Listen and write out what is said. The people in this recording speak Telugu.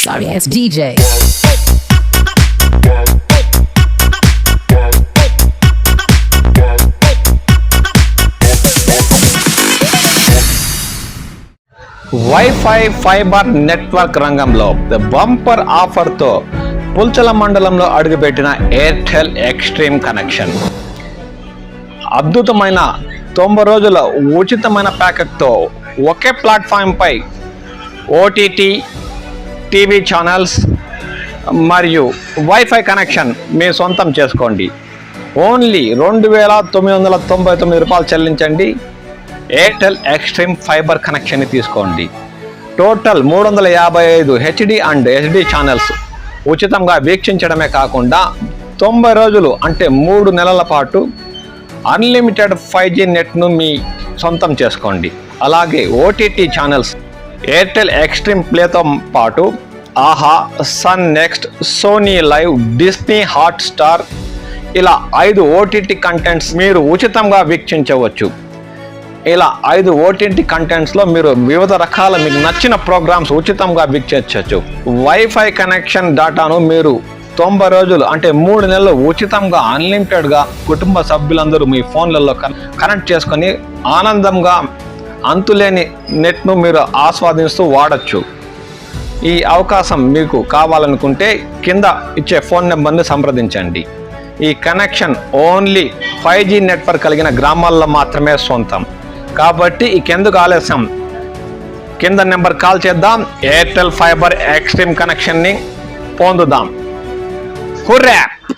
Sorry ass DJ. WiFi fibre network రంగంలో బంపర్ ఆఫర్తో పుల్చల మండలంలో అడుగుపెట్టిన ఎయిర్టెల్ ఎక్స్ట్రీమ్ కనెక్షన్ అద్భుతమైన తొంభై రోజుల ఉచితమైన ప్యాకెట్తో ఒకే ప్లాట్ఫామ్పై ఓటీటీ టీవీ ఛానల్స్ మరియు వైఫై కనెక్షన్ మీ సొంతం చేసుకోండి. ఓన్లీ రెండు వేల తొమ్మిది వందల తొంభై తొమ్మిది రూపాయలు చెల్లించండి. ఎయిర్టెల్ ఎక్స్ట్రీమ్ ఫైబర్ కనెక్షన్ని తీసుకోండి. టోటల్ మూడు వందల యాభై ఐదు హెచ్డి అండ్ ఎస్డి ఛానల్స్ ఉచితంగా వీక్షించడమే కాకుండా తొంభై రోజులు అంటే మూడు నెలల పాటు అన్లిమిటెడ్ ఫైవ్ జీ నెట్ను మీ సొంతం చేసుకోండి. అలాగే ఓటీటీ ఛానల్స్ ఎయిర్టెల్ ఎక్స్ట్రీమ్ ప్లేతో పాటు Aha Sun NXT SonyLIV Disney Hotstar. ఇలా ఐదు ఓటీటీ కంటెంట్స్ మీరు ఉచితంగా వీక్షించవచ్చు. ఇలా ఐదు ఓటీటీ కంటెంట్స్లో మీరు వివిధ రకాల మీకు నచ్చిన ప్రోగ్రామ్స్ ఉచితంగా వీక్షించవచ్చు. వైఫై కనెక్షన్ డేటాను మీరు తొంభై రోజులు అంటే మూడు నెలలు ఉచితంగా అన్లిమిటెడ్గా కుటుంబ సభ్యులందరూ మీ ఫోన్లలో కనెక్ట్ చేసుకొని ఆనందంగా అంతులేని నెట్ను మీరు ఆస్వాదిస్తూ వాడచ్చు. ఈ అవకాశం మీకు కావాలనుకుంటే కింద ఇచ్చే ఫోన్ నెంబర్ని సంప్రదించండి. ఈ connection only five G network కలిగిన గ్రామాల్లో మాత్రమే సొంతం. కాబట్టి ఈ కిందకు ఆలస్యం? కింద నెంబర్ కాల్ చేద్దాం. ఎయిర్టెల్ ఫైబర్ ఎక్స్ట్రీమ్ కనెక్షన్ని పొందుదాం. హుర్రా!